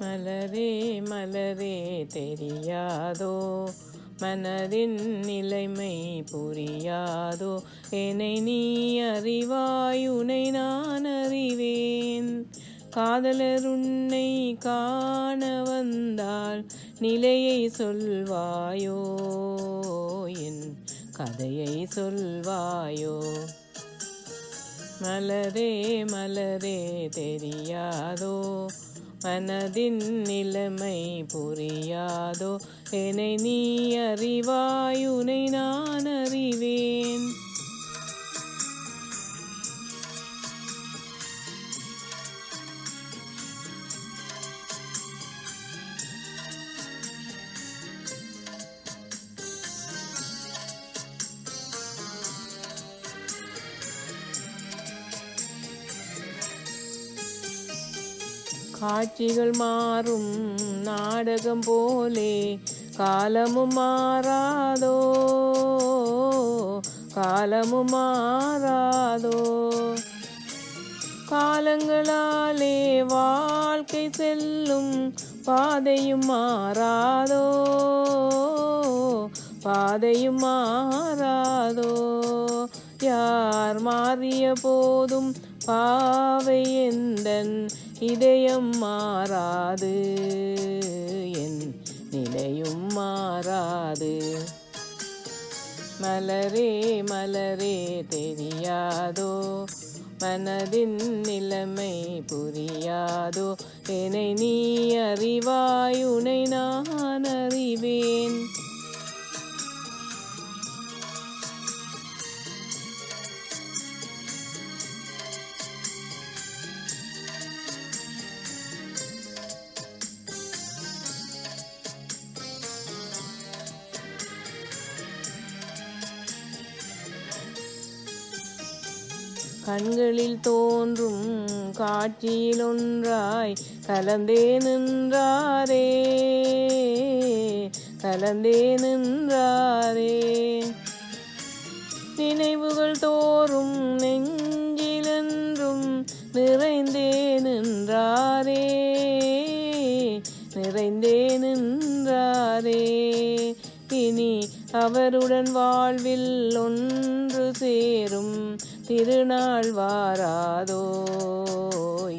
மலரே மலரே தெரியாதோ? மனதின் நிலைமை புரியாதோ? என்னை நீ அறிவாயுனை நான் அறிவேன். காதலர் உன்னை காண வந்தால் நிலையை சொல்வாயோ? என் கதையை சொல்வாயோ? மலரே மலரே தெரியாதோ? மனதின் நிலைமை புரியாதோ? என்னை நீ அறிவாயுனை நான் அறிவேன். காட்சிகள் மாறும் நாடகம் போலே காலமும் மாறாதோ? காலமும் மாறாதோ? காலங்களாலே வாழ்க்கை செல்லும் பாதையும் மாறாதோ? பாதையும் மாறாதோ? யார் மாறிய போதும் பாவை எந்தன் இதயம் மாறாது. என் நிலையும் மாறாது. மலரே மலரே தெரியாதோ? மனதின் நிலைமை புரியாதோ? என்னை நீ அறிவாய் உனை நான் அறிவேன். கண்களில் தோன்றும் காட்சியில் ஒன்றாய் கலந்தே நின்றாரே கலந்தே நின்றாரே. நினைவுகள் தோறும் நெஞ்சிலென்றும் நிறைந்தே நின்றாரே நிறைந்தே நின்றாரே. இனி அவருடன் வாழ்வில் ஒன்று சேரும். திருநாள் வாராதோ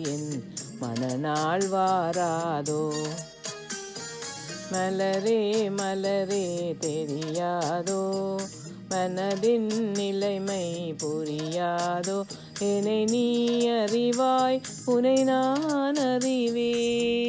என் மனநாள் வாராதோ. மலரே மலரே தெரியாதோ. மனதின் நிலைமை புரியாதோ. என்னை நீ அறிவாய் உனை நான் அறிவே